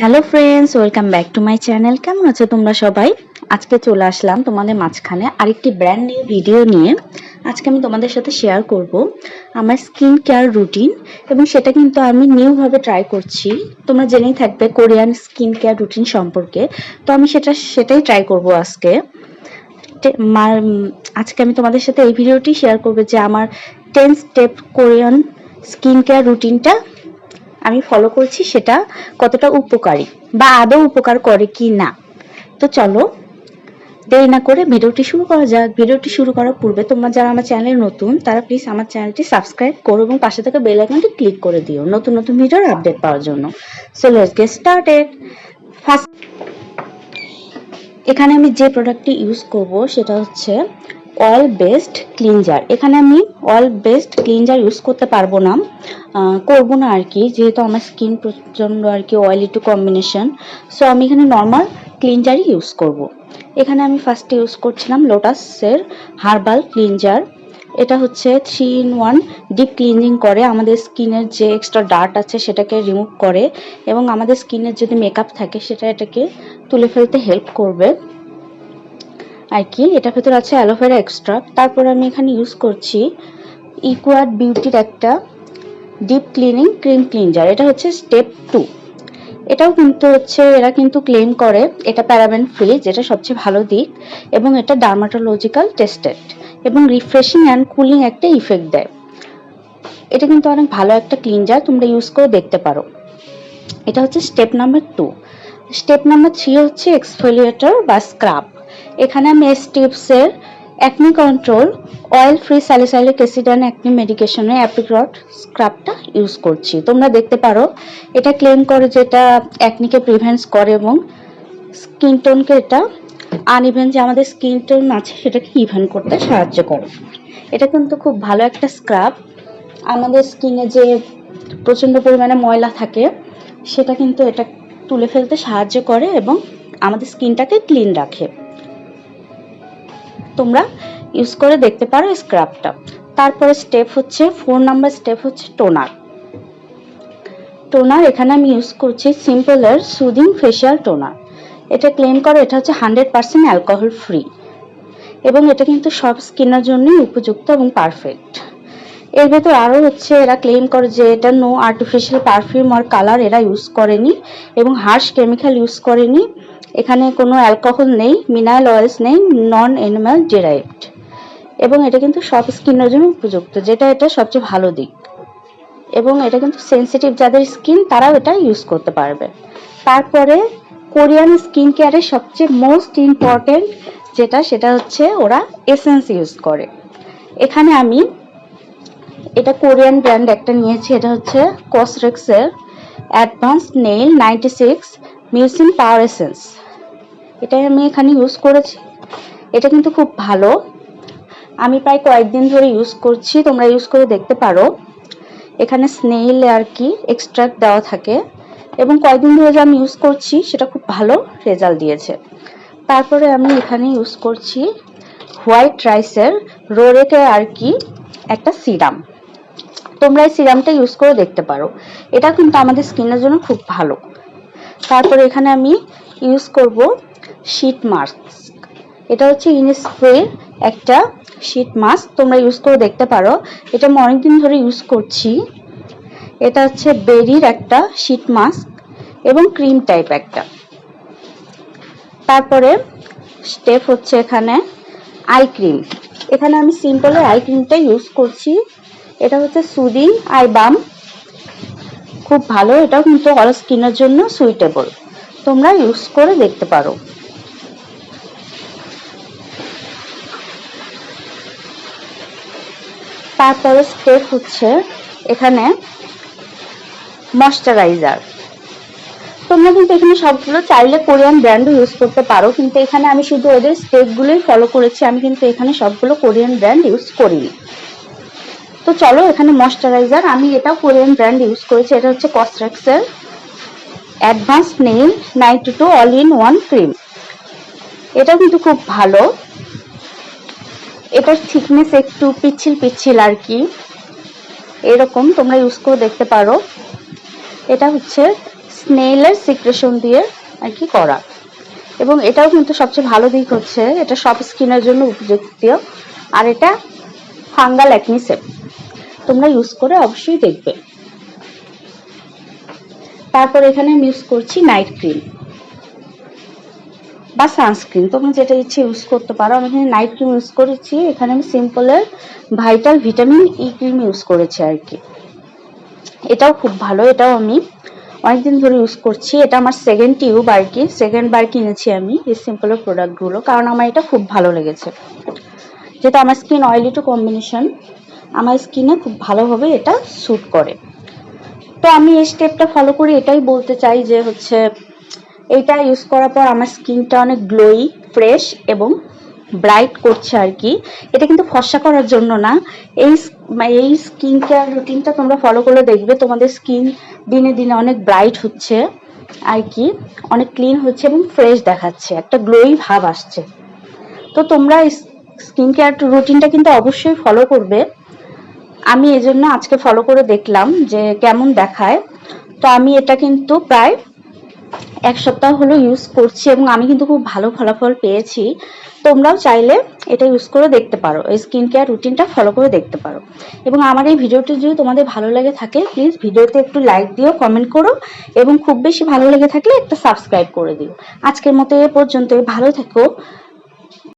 Hello friends welcome back to my channel কেমন আছো তোমরা সবাই? আজকে চলে আসলাম তোমাদের মাঝখানে আরেকটি ব্র্যান্ড নিউ ভিডিও নিয়ে। আজকে আমি তোমাদের সাথে শেয়ার করব আমার স্কিন কেয়ার রুটিন এবং সেটা কিন্তু আমি নিউভাবে ট্রাই করছি। তোমরা জেনেই থাকবে কোরিয়ান স্কিন কেয়ার রুটিন সম্পর্কে। তো আমি সেটা, সেটাই ট্রাই করব আজকে। আজকে আমি তোমাদের সাথে এই ভিডিওটি শেয়ার করব যে আমার ten step Korean skin care রুটিনটা আমি ফলো করছি সেটা কতটা উপকারী বা আদৌ উপকার করে কি না। তো চলো, দেরি না করে ভিডিওটি শুরু করা যাক। ভিডিওটি শুরু করার পূর্বে তোমরা যারা আমার চ্যানেলে নতুন, তারা প্লিজ আমার চ্যানেলটি সাবস্ক্রাইব করো এবং পাশে থাকা বেল আইকনটি ক্লিক করে দিও নতুন নতুন ভিডিওর আপডেট পাওয়ার জন্য। So let's get started first এখানে আমি যে প্রোডাক্টটি ইউজ করব সেটা হচ্ছে অয়েল বেসড ক্লিনজার এখানে আমি অয়েল বেসড ক্লিনজার ইউজ করতে পারব না। করব না আর কি, যেহেতু আমার স্কিন প্রচণ্ড আর কি অয়েলি টু কম্বিনেশন সো আমি এখানে নর্মাল ক্লিনজারই ইউজ করব। এখানে আমি ফার্স্টে ইউজ করছিলাম লোটাসের হার্বাল ক্লিনজার এটা হচ্ছে three in one deep cleansing করে, আমাদের স্কিনের যে এক্সট্রা ডার্ট আছে সেটাকে রিমুভ করে, এবং আমাদের স্কিনের যদি মেকআপ থাকে সেটা এটাকে তুলে ফেলতে হেল্প করবে আর কি, এটার ভেতর আছে অ্যালোভেরা এক্সট্রা তারপর আমি এখানে ইউজ করছি ইকুয়াড বিউটির একটা ডিপ ক্লিনিং ক্রিম ক্লিনজার এটা হচ্ছে স্টেপ টু এটাও কিন্তু হচ্ছে, এরা কিন্তু ক্লেম করে এটা প্যারাবেন ফ্রি যেটা সবচেয়ে ভালো দিক, এবং এটা ডার্মাটোলজিক্যাল টেস্টেড এবং রিফ্রেশিং অ্যান্ড কুলিং একটা ইফেক্ট দেয়। এটা কিন্তু অনেক ভালো একটা ক্লিনজার তোমরা ইউজ করে দেখতে পারো। এটা হচ্ছে step number two step number three হচ্ছে এক্সফোলিয়েটর বা স্ক্রাব এখানে আমি স্টিপসের acne control oil free salicylic acid and acne মেডিকেশনে apricot স্ক্রাবটা ইউজ করছি। তোমরা দেখতে পারো, এটা ক্লেম করে যে এটা অ্যাকনিকে প্রিভেন্টস করে এবং স্কিন টোনকে এটা আনইভেন যে আমাদের স্কিন টোন আছে, সেটাকে ইভেন করতে সাহায্য করে। এটা কিন্তু খুব ভালো একটা স্ক্রাব আমাদের স্কিনে যে প্রচণ্ড পরিমাণে ময়লা থাকে, সেটা কিন্তু এটা তুলে ফেলতে সাহায্য করে এবং আমাদের স্কিনটাকে ক্লিন রাখে। তোমরা ইউজ করে দেখতে পারো স্ক্রাবটা তারপরে স্টেপ হচ্ছে ফোর নাম্বার স্টেপ হচ্ছে টোনার টোনার এখানে আমি ইউজ করছি সিম্পলের সুদিং ফেশিয়াল টোনার এটা ক্লেম করে, এটা হচ্ছে হান্ড্রেড পার্সেন্ট অ্যালকোহল ফ্রি এবং এটা কিন্তু সব স্কিনের জন্যই উপযুক্ত এবং পারফেক্ট এর ভেতর আরও হচ্ছে, এরা ক্লেম করে যে এটা নো আর্টিফিশিয়াল পারফিউম আর কালার এরা ইউজ করেনি এবং হার্শ কেমিক্যাল ইউজ করেনি। এখানে কোনো অ্যালকোহল নেই মিনারেল অয়েলস নেই নন অ্যানিমাল ডিরাইভড এবং এটা কিন্তু সব স্কিনের জন্য উপযুক্ত, যেটা এটা সবচেয়ে ভালো দিক। এবং এটা কিন্তু সেন্সিটিভ যাদের স্কিন তারাও এটা ইউজ করতে পারবে। তারপরে কোরিয়ান স্কিন কেয়ারের সবচেয়ে মোস্ট ইম্পর্টেন্ট যেটা, সেটা হচ্ছে ওরা এসেন্স ইউজ করে। এখানে আমি এটা কোরিয়ান ব্র্যান্ড একটা নিয়েছি, এটা হচ্ছে কসরেক্সের advance nail ninety six mucin power essence. এটাই আমি এখানে ইউজ করেছি। এটা কিন্তু খুব ভালো। আমি প্রায় কয়েকদিন ধরে ইউজ করছি, তোমরা ইউজ করে দেখতে পারো। এখানে স্নেইল আর কি এক্সট্রাক্ট দেওয়া থাকে এবং কয়েকদিন ধরে যে আমি ইউজ করছি, সেটা খুব ভালো রেজাল্ট দিয়েছে। তারপরে আমি এখানে ইউজ করছি হোয়াইট রাইসের রোরেকে আর কি একটা সিরাম তোমরা এই সিরামটা ইউজ করে দেখতে পারো। এটা কিন্তু আমাদের স্কিনের জন্য খুব ভালো। তারপরে এখানে আমি ইউজ করব শীট মাস্ক এটা হচ্ছে ইনস্প্রে একটা শীট মাস্ক তোমরা ইউজ করে দেখতে পারো। এটা আমি অনেকদিন ধরে ইউজ করছি। এটা হচ্ছে বেরির একটা শীট মাস্ক এবং ক্রিম টাইপ একটা। তারপরে স্টেপ হচ্ছে এখানে আই ক্রিম এখানে আমি সিম্পলের আই ক্রিমটা ইউজ করছি। এটা হচ্ছে সুদিং আই বাম খুব ভালো, এটাও কিন্তু অল স্কিনের জন্য সুইটেবল তোমরা ইউজ করে দেখতে পারো। তারপরে স্টেপ হচ্ছে এখানে ময়শ্চারাইজার তোমরা কিন্তু এখানে সবগুলো চাইলে কোরিয়ান ব্র্যান্ডও ইউজ করতে পারো, কিন্তু এখানে আমি শুধু ওদের স্টেপগুলোই ফলো করেছি, আমি কিন্তু এখানে সবগুলো কোরিয়ান ব্র্যান্ড ইউজ করিনি। তো চলো এখানে ময়শ্চারাইজার আমি এটাও কোরিয়ান ব্র্যান্ড ইউজ করেছি, এটা হচ্ছে কস্ট্রাক্সের advance nail ninety two all in one cream এটা কিন্তু খুব ভালো। এটার থিকনেস একটু পিচ্ছিল পিচ্ছিল আর কি। এরকম তোমরা ইউজ করে দেখতে পারো। এটা হচ্ছে স্নেইলের সিক্রেশন দিয়ে আর কি করা। এবং এটাও কিন্তু সবচেয়ে ভালো দিক হচ্ছে, এটা সব স্কিনের জন্য উপযুক্ত। আর এটা ফাঙ্গাল অ্যাকনি সেপ তোমরা ইউজ করে অবশ্যই দেখবে। তারপর এখানে আমি ইউজ করছি নাইট ক্রিম বা সানস্ক্রিন তোমরা যেটা ইচ্ছে ইউজ করতে পারো। আমি এখানে নাইট ক্রিম ইউজ করেছি। এখানে আমি সিম্পলের vital vitamin E cream use করেছি আর কি। এটাও খুব ভালো। এটাও আমি অনেকদিন ধরে ইউজ করছি। এটা আমার সেকেন্ড টিউব আর কি। সেকেন্ড বার কিনেছি আমি এই সিম্পলের প্রোডাক্টগুলো কারণ আমার এটা খুব ভালো লেগেছে। যেটা আমার স্কিন অয়েলি টু কম্বিনেশন আমার স্কিনে খুব ভালোভাবে এটা স্যুট করে। তো আমি এই স্টেপটা ফলো করে এটাই বলতে চাই যে হচ্ছে, এটা ইউজ করার পর আমার স্কিনটা অনেক গ্লোই ফ্রেশ এবং ব্রাইট করছে আর কি। এটা কিন্তু ফর্সা করার জন্য না। এই মানে এই স্কিন কেয়ার রুটিনটা তোমরা ফলো করলে দেখবে তোমাদের স্কিন দিনে দিনে অনেক ব্রাইট হচ্ছে আর কি, অনেক ক্লিন হচ্ছে এবং ফ্রেশ দেখাচ্ছে। একটা গ্লোই ভাব আসছে। তো তোমরা স্কিন কেয়ার রুটিনটা কিন্তু অবশ্যই ফলো করবে। আমি এজন্য আজকে ফলো করে দেখলাম যে কেমন দেখায়। তো আমি এটা কিন্তু প্রায় এক সপ্তাহ হলো ইউজ করছি এবং আমি কিন্তু খুব ভালো ফলাফল পেয়েছি। তোমরাও চাইলে এটা ইউজ করে দেখতে পারো। এই স্কিন কেয়ার রুটিনটা ফলো করে দেখতে পারো। এবং আমার এই ভিডিওটি যদি তোমাদের ভালো লেগে থাকে প্লিজ ভিডিওতে একটু লাইক দিও কমেন্ট করো এবং খুব বেশি ভালো লেগে থাকলে একটা সাবস্ক্রাইব করে দিও। আজকের মতো এ পর্যন্ত ভালো থেকো।